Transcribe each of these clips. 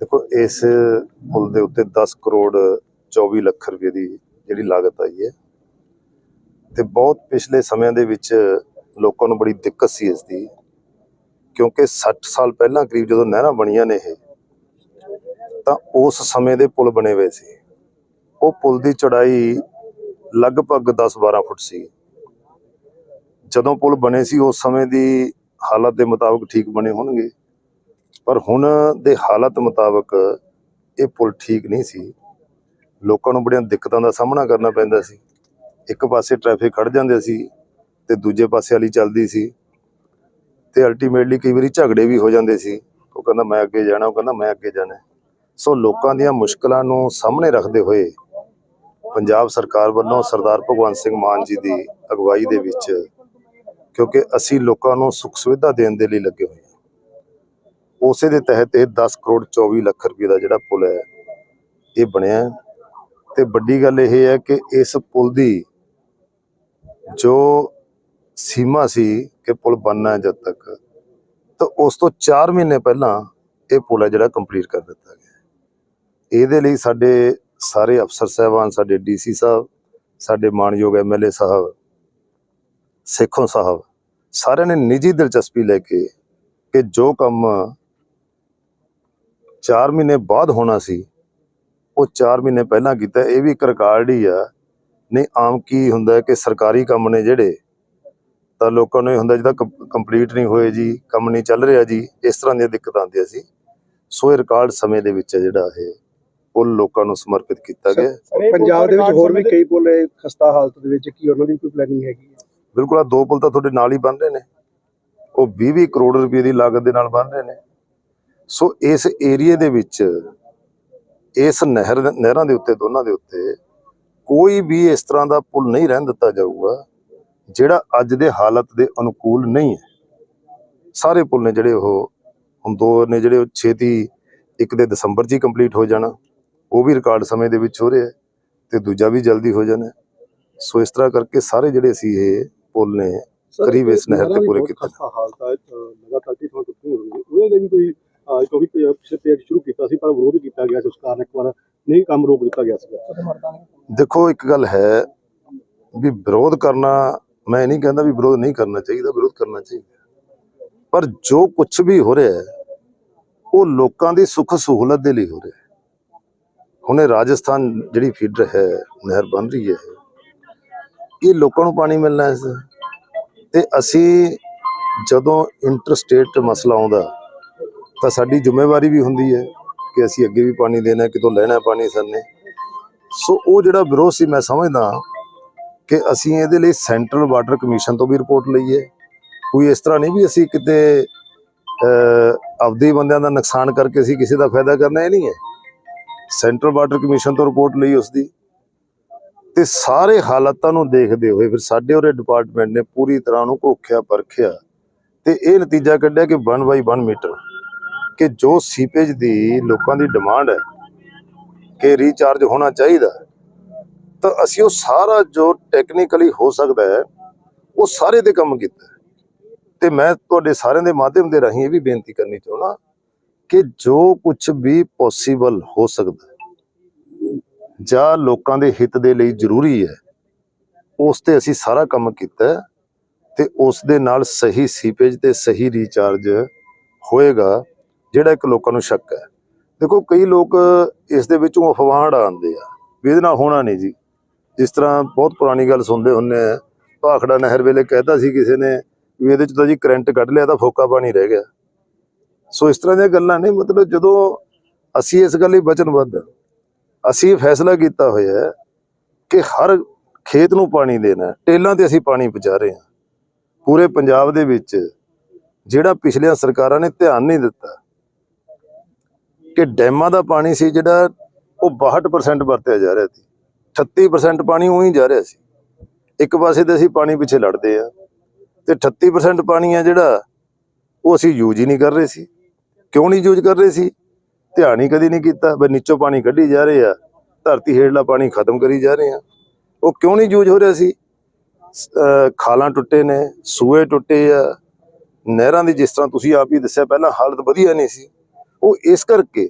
ਦੇਖੋ, ਇਸ ਪੁਲ ਦੇ ਉੱਤੇ 10 ਕਰੋੜ 24 ਲੱਖ ਰੁਪਏ ਦੀ ਜਿਹੜੀ ਲਾਗਤ ਆਈ ਹੈ ਤੇ ਬਹੁਤ ਪਿਛਲੇ ਸਮਿਆਂ ਦੇ ਵਿੱਚ ਲੋਕਾਂ ਨੂੰ ਬੜੀ ਦਿੱਕਤ ਸੀ ਇਸ ਦੀ, ਕਿਉਂਕਿ 60 ਸਾਲ ਪਹਿਲਾਂ ਕਰੀਬ ਜਦੋਂ ਨਹਿਰਾਂ ਬਣੀਆਂ ਨੇ ਇਹ, ਤਾਂ ਉਸ ਸਮੇਂ ਦੇ ਪੁਲ ਬਣੇ ਹੋਏ ਸੀ। ਉਹ ਪੁਲ ਦੀ ਚੌੜਾਈ ਲਗਭਗ 10-12 ਫੁੱਟ ਸੀ। ਜਦੋਂ ਪੁਲ ਬਣੇ ਸੀ, ਉਸ ਸਮੇਂ ਦੀ ਹਾਲਤ ਦੇ ਮੁਤਾਬਕ ਠੀਕ ਬਣੇ ਹੋਣਗੇ। ਪਰ ਹੁਣ ਦੇ ਹਾਲਤ ਮੁਤਾਬਕ ਇਹ ਪੁਲ ਠੀਕ ਨਹੀਂ ਸੀ। ਲੋਕਾਂ ਨੂੰ ਬੜੀਆਂ ਦਿੱਕਤਾਂ ਦਾ ਸਾਹਮਣਾ ਕਰਨਾ ਪੈਂਦਾ ਸੀ। ਇੱਕ ਪਾਸੇ ਟ੍ਰੈਫਿਕ ਖੜ ਜਾਂਦੇ ਸੀ ਤੇ ਦੂਜੇ ਪਾਸੇ ਵਾਲੀ ਚੱਲਦੀ ਸੀ ਤੇ ਅਲਟੀਮੇਟਲੀ ਕਈ ਵਾਰੀ ਝਗੜੇ ਵੀ ਹੋ ਜਾਂਦੇ ਸੀ। ਉਹ ਕਹਿੰਦਾ ਮੈਂ ਅੱਗੇ ਜਾਣਾ, ਉਹ ਕਹਿੰਦਾ ਮੈਂ ਅੱਗੇ ਜਾਣਾ। ਸੋ ਲੋਕਾਂ ਦੀਆਂ ਮੁਸ਼ਕਲਾਂ ਨੂੰ ਸਾਹਮਣੇ ਰੱਖਦੇ ਹੋਏ ਪੰਜਾਬ ਸਰਕਾਰ ਵੱਲੋਂ ਸਰਦਾਰ ਭਗਵੰਤ ਸਿੰਘ ਮਾਨ ਜੀ ਦੀ ਅਗਵਾਈ ਦੇ ਵਿੱਚ ਕਿਉਂਕਿ ਅਸੀਂ ਲੋਕਾਂ ਨੂੰ ਸੁੱਖ ਸੁਵਿਧਾ ਦੇਣ ਦੇ ਲਈ ਲੱਗੇ ਹੋਏ ਉਸੇ ਦੇ ਤਹਿਤ ਇਹ 10 ਕਰੋੜ 24 ਲੱਖ ਰੁਪਏ ਦਾ ਜਿਹੜਾ ਪੁਲ ਹੈ, ਇਹ ਬਣਿਆ ਹੈ। ਤੇ ਵੱਡੀ ਗੱਲ ਇਹ ਹੈ ਕਿ ਇਸ ਪੁਲ ਦੀ ਜੋ ਸੀਮਾ ਸੀ ਕਿ ਪੁਲ ਬਣਨਾ ਹੈ ਜਦ ਤੱਕ, ਤਾਂ ਉਸ ਤੋਂ 4 ਮਹੀਨੇ ਪਹਿਲਾਂ ਇਹ ਪੁਲ ਹੈ ਜਿਹੜਾ ਕੰਪਲੀਟ ਕਰ ਦਿੱਤਾ ਗਿਆ ਇਹਦੇ ਲਈ ਸਾਡੇ ਸਾਰੇ ਅਫਸਰ ਸਾਹਿਬਾਨ, ਸਾਡੇ ਡੀਸੀ ਸਾਹਿਬ, ਸਾਡੇ ਮਾਨਯੋਗ ਐਮਐਲਏ ਸਾਹਿਬ, ਸੇਖੋਂ ਸਾਹਿਬ, ਸਾਰਿਆਂ ਨੇ ਨਿੱਜੀ ਦਿਲਚਸਪੀ ਲੈ ਕੇ ਕਿ ਜੋ ਕੰਮ 4 ਮਹੀਨੇ ਬਾਅਦ ਹੋਣਾ ਸੀ ਉਹ 4 ਮਹੀਨੇ ਪਹਿਲਾਂ ਕੀਤਾ ਇਹ ਵੀ ਇੱਕ ਰਿਕਾਰਡ ਹੀ ਆ। ਨਹੀਂ ਆਮ ਕੀ ਹੁੰਦਾ ਕਿ ਸਰਕਾਰੀ ਕੰਮ ਨੇ ਜਿਹੜੇ ਤਾਂ ਲੋਕਾਂ ਨੂੰ ਇਹ ਹੁੰਦਾ ਜਿਹਦਾ ਕੰਪਲੀਟ ਨਹੀਂ ਹੋਏ ਜੀ ਕੰਮ ਨਹੀਂ ਚੱਲ ਰਿਹਾ ਜੀ ਇਸ ਤਰ੍ਹਾਂ ਦੀਆਂ ਦਿੱਕਤਾਂ ਆਉਂਦੀਆਂ ਸੀ। ਸੋ ਇਹ ਰਿਕਾਰਡ ਸਮੇਂ ਦੇ ਵਿੱਚ ਜਿਹੜਾ ਇਹ ਪੁੱਲ ਲੋਕਾਂ ਨੂੰ ਸਮਰਪਿਤ ਕੀਤਾ ਗਿਆ। ਪੰਜਾਬ ਦੇ ਵਿੱਚ ਹੋਰ ਵੀ ਕਈ ਪੁਲ ਖਸਤਾ ਹਾਲਤ ਦੇ ਵਿੱਚ ਕੀ ਉਹਨਾਂ ਦੀ ਕੋਈ ਪਲੈਨਿੰਗ ਹੈਗੀ ਹੈ? ਬਿਲਕੁਲ ਆ ਦੋ ਪੁਲ ਤਾਂ ਤੁਹਾਡੇ ਨਾਲ ਹੀ ਬਣ ਰਹੇ ਨੇ। ਉਹ 20-20 ਕਰੋੜ ਰੁਪਏ ਦੀ ਲਾਗਤ ਦੇ ਨਾਲ ਬਣ ਰਹੇ ਨੇ। ਸੋ ਇਸ ਏਰੀਏ ਦੇ ਵਿੱਚ ਇਸ ਨਹਿਰ ਨਹਿਰਾਂ ਦੇ ਉੱਤੇ ਦੋਨਾਂ ਦੇ ਉੱਤੇ ਕੋਈ ਵੀ ਇਸ ਤਰ੍ਹਾਂ ਦਾ ਪੁਲ ਨਹੀਂ ਰਹਿਣ ਦਿੱਤਾ ਜਾਊਗਾ ਜਿਹੜਾ ਅੱਜ ਦੇ ਹਾਲਤ ਦੇ ਅਨੁਕੂਲ ਨਹੀਂ ਹੈ ਸਾਰੇ ਪੁਲ ਨੇ ਜਿਹੜੇ ਉਹ ਹੁਣ ਦੋ ਨੇ ਜਿਹੜੇ ਉਹ ਛੇਤੀ ਇੱਕ ਦੇ ਦਸੰਬਰ 'ਚ ਹੀ ਕੰਪਲੀਟ ਹੋ ਜਾਣਾ ਉਹ ਵੀ ਰਿਕਾਰਡ ਸਮੇਂ ਦੇ ਵਿੱਚ ਹੋ ਰਿਹਾ ਹੈ ਤੇ ਦੂਜਾ ਵੀ ਜਲਦੀ ਹੋ ਜਾਣਾ ਹੈ। ਸੋ ਇਸ ਤਰ੍ਹਾਂ ਕਰਕੇ ਸਾਰੇ ਜਿਹੜੇ ਸੀ ਇਹ ਪੁਲ ਨੇ ਕਰੀਬ ਇਸ ਨਹਿਰ ਤੇ ਪੂਰੇ ਕੀਤੇ ਹਾਲਤ ਹੈ ਲਗਾਤਾਰ ਟੁੱਟੀ ਹੋਣੀ ਉਹਦੇ ਲਈ ਕੋਈ ਕਿਉਂਕਿ ਪਿਛਲੇ ਪੇਜ ਸ਼ੁਰੂ ਕੀਤਾ ਸੀ, ਪਰ ਵਿਰੋਧ ਕੀਤਾ ਗਿਆ ਸੀ ਉਸ ਕਾਰਨ ਇੱਕ ਵਾਰ ਨਹੀਂ ਕੰਮ ਰੋਕ ਦਿੱਤਾ ਗਿਆ ਸੀਗਾ। ਦੇਖੋ, ਇੱਕ ਗੱਲ ਹੈ ਵੀ ਵਿਰੋਧ ਕਰਨਾ, ਮੈਂ ਨਹੀਂ ਕਹਿੰਦਾ ਵੀ ਵਿਰੋਧ ਨਹੀਂ ਕਰਨਾ ਚਾਹੀਦਾ, ਵਿਰੋਧ ਕਰਨਾ ਚਾਹੀਦਾ। ਪਰ ਜੋ ਕੁਝ ਵੀ ਹੋ ਰਿਹਾ ਹੈ, ਉਹ ਲੋਕਾਂ ਦੀ ਸੁੱਖ ਸਹੂਲਤ ਦੇ ਲਈ ਹੋ ਰਿਹਾ ਹੈ। ਹੁਣੇ ਰਾਜਸਥਾਨ ਜਿਹੜੀ ਫੀਡਰ ਹੈ, ਨਹਿਰ ਬਣ ਰਹੀ ਹੈ, ਇਹ ਲੋਕਾਂ ਨੂੰ ਪਾਣੀ ਮਿਲਣਾ ਹੈ ਤੇ ਅਸੀਂ ਜਦੋਂ ਇੰਟਰਸਟੇਟ ਮਸਲਾ ਆਉਂਦਾ ਤਾਂ ਸਾਡੀ ਜ਼ਿੰਮੇਵਾਰੀ ਵੀ ਹੁੰਦੀ ਹੈ ਕਿ ਅਸੀਂ ਅੱਗੇ ਵੀ ਪਾਣੀ ਦੇਣਾ ਕਿਤੋਂ ਲੈਣਾ ਪਾਣੀ ਸਾਨੇ। ਸੋ ਉਹ ਜਿਹੜਾ ਵਿਰੋਧ ਸੀ, ਮੈਂ ਸਮਝਦਾ ਕਿ ਅਸੀਂ ਇਹਦੇ ਲਈ ਸੈਂਟਰਲ ਵਾਟਰ ਕਮਿਸ਼ਨ ਤੋਂ ਵੀ ਰਿਪੋਰਟ ਲਈ ਹੈ। ਕੋਈ ਇਸ ਤਰ੍ਹਾਂ ਨਹੀਂ ਵੀ ਅਸੀਂ ਕਿਤੇ ਆਪਦੇ ਬੰਦਿਆਂ ਦਾ ਨੁਕਸਾਨ ਕਰਕੇ ਅਸੀਂ ਕਿਸੇ ਦਾ ਫਾਇਦਾ ਕਰਨਾ ਇਹ ਨਹੀਂ ਹੈ। ਸੈਂਟਰਲ ਵਾਟਰ ਕਮਿਸ਼ਨ ਤੋਂ ਰਿਪੋਰਟ ਲਈ ਉਸ ਦੀ। ਤੇ ਸਾਰੇ ਹਾਲਾਤਾਂ ਨੂੰ ਦੇਖਦੇ ਹੋਏ ਫਿਰ ਸਾਡੇ ਉਹਦੇ ਡਿਪਾਰਟਮੈਂਟ ਨੇ ਪੂਰੀ ਤਰ੍ਹਾਂ ਨੂੰ ਘੋਖਿਆ ਪਰਖਿਆ ਤੇ ਇਹ ਨਤੀਜਾ ਕੱਢਿਆ ਕਿ 1 ਬਾਈ 1 ਮੀਟਰ ਕਿ ਜੋ ਸੀਪੇਜ ਦੀ ਲੋਕਾਂ ਦੀ ਡਿਮਾਂਡ ਹੈ ਕਿ ਰੀਚਾਰਜ ਹੋਣਾ ਚਾਹੀਦਾ ਤਾਂ ਅਸੀਂ ਉਹ ਸਾਰਾ ਜੋ ਟੈਕਨੀਕਲੀ ਹੋ ਸਕਦਾ ਹੈ, ਉਹ ਸਾਰੇ ਤੇ ਕੰਮ ਕੀਤਾ ਹੈ। ਤੇ ਮੈਂ ਤੁਹਾਡੇ ਸਾਰਿਆਂ ਦੇ ਮਾਧਿਅਮ ਦੇ ਰਾਹੀਂ ਇਹ ਵੀ ਬੇਨਤੀ ਕਰਨੀ ਚਾਹੁੰਦਾ ਕਿ ਜੋ ਕੁਝ ਵੀ ਪੋਸੀਬਲ ਹੋ ਸਕਦਾ ਜਾਂ ਲੋਕਾਂ ਦੇ ਹਿੱਤ ਦੇ ਲਈ ਜ਼ਰੂਰੀ ਹੈ, ਉਸ ਤੇ ਅਸੀਂ ਸਾਰਾ ਕੰਮ ਕੀਤਾ ਹੈ ਤੇ ਉਸ ਦੇ ਨਾਲ ਸਹੀ ਸੀਪੇਜ ਤੇ ਸਹੀ ਰੀਚਾਰਜ ਹੋਏਗਾ ਜਿਹੜਾ ਇੱਕ ਲੋਕਾਂ ਨੂੰ ਸ਼ੱਕ ਹੈ। ਦੇਖੋ, ਕਈ ਲੋਕ ਇਸ ਦੇ ਵਿੱਚੋਂ ਅਫਵਾਹ ਆਉਂਦੇ ਆ ਵੀ ਇਹਦੇ ਨਾਲ ਹੋਣਾ ਨਹੀਂ ਜੀ। ਜਿਸ ਤਰ੍ਹਾਂ ਬਹੁਤ ਪੁਰਾਣੀ ਗੱਲ ਸੁਣਦੇ ਹੁੰਨੇ ਆ, ਭਾਖੜਾ ਨਹਿਰ ਵੇਲੇ ਕਹਿਤਾ ਸੀ ਕਿਸੇ ਨੇ ਵੀ ਇਹਦੇ ਚ ਤਾਂ ਜੀ ਕਰੰਟ ਕੱਢ ਲਿਆ ਤਾਂ ਫੋਕਾ ਪਾਣੀ ਰਹਿ ਗਿਆ। ਸੋ ਇਸ ਤਰ੍ਹਾਂ ਦੀਆਂ ਗੱਲਾਂ ਨੇ, ਮਤਲਬ ਜਦੋਂ ਅਸੀਂ ਇਸ ਗੱਲ ਲਈ ਵਚਨਬੱਧ ਅਸੀਂ ਇਹ ਫੈਸਲਾ ਕੀਤਾ ਹੋਇਆ ਹੈ ਕਿ ਹਰ ਖੇਤ ਨੂੰ ਪਾਣੀ ਦੇਣਾ, ਟੇਲਾਂ ਤੇ ਅਸੀਂ ਪਾਣੀ ਪਹੁੰਚਾ ਰਹੇ ਹਾਂ। ਪੂਰੇ ਪੰਜਾਬ ਦੇ ਵਿੱਚ ਜਿਹੜਾ ਪਿਛਲੀਆਂ ਸਰਕਾਰਾਂ ਨੇ ਧਿਆਨ ਨਹੀਂ ਦਿੱਤਾ ਕਿ ਡੈਮਾਂ ਦਾ ਪਾਣੀ ਸੀ ਜਿਹੜਾ ਉਹ 62% ਵਰਤਿਆ ਜਾ ਰਿਹਾ ਸੀ। 38% ਪਾਣੀ ਉਹੀ ਜਾ ਰਿਹਾ ਸੀ। ਇੱਕ ਪਾਸੇ ਤੇ ਅਸੀਂ ਪਾਣੀ ਪਿੱਛੇ ਲੜਦੇ ਆ ਤੇ 38% ਪਾਣੀ ਆ ਜਿਹੜਾ ਉਹ ਅਸੀਂ ਯੂਜ਼ ਹੀ ਨਹੀਂ ਕਰ ਰਹੇ ਸੀ। ਕਿਉਂ ਨਹੀਂ ਯੂਜ਼ ਕਰ ਰਹੇ ਸੀ? ਧਿਆਨ ਹੀ ਕਦੀ ਨਹੀਂ ਕੀਤਾ ਵੀ ਨੀਚੋਂ ਪਾਣੀ ਕੱਢੀ ਜਾ ਰਹੇ ਆ, ਧਰਤੀ ਹੇਠਲਾ ਪਾਣੀ ਖਤਮ ਕਰੀ ਜਾ ਰਹੇ ਆ। ਉਹ ਕਿਉਂ ਨਹੀਂ ਯੂਜ਼ ਹੋ ਰਿਹਾ ਸੀ? ਖਾਲਾਂ ਟੁੱਟੇ ਨੇ, ਸੂਏ ਟੁੱਟੇ ਆ। ਨਹਿਰਾਂ ਦੀ ਜਿਸ ਤਰ੍ਹਾਂ ਤੁਸੀਂ ਆਪ ਹੀ ਦੱਸਿਆ, ਪਹਿਲਾਂ ਹਾਲਤ ਵਧੀਆ ਨਹੀਂ ਸੀ। ਉਹ ਇਸ ਕਰਕੇ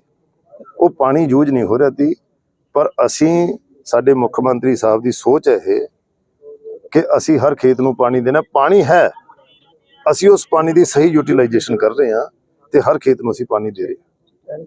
ਉਹ ਪਾਣੀ ਯੂਜ਼ ਨਹੀਂ ਹੋ ਰਿਹਾ ਤੀ ਪਰ ਅਸੀਂ ਸਾਡੇ ਮੁੱਖ ਮੰਤਰੀ ਸਾਹਿਬ ਦੀ ਸੋਚ ਹੈ ਇਹ ਕਿ ਅਸੀਂ ਹਰ ਖੇਤ ਨੂੰ ਪਾਣੀ ਦੇਣਾ। ਪਾਣੀ ਹੈ। ਅਸੀਂ ਉਸ ਪਾਣੀ ਦੀ ਸਹੀ ਯੂਟਿਲਾਈਜੇਸ਼ਨ ਕਰ ਰਹੇ ਹਾਂ ਤੇ ਹਰ ਖੇਤ ਨੂੰ ਅਸੀਂ ਪਾਣੀ ਦੇ ਰਹੇ ਹਾਂ।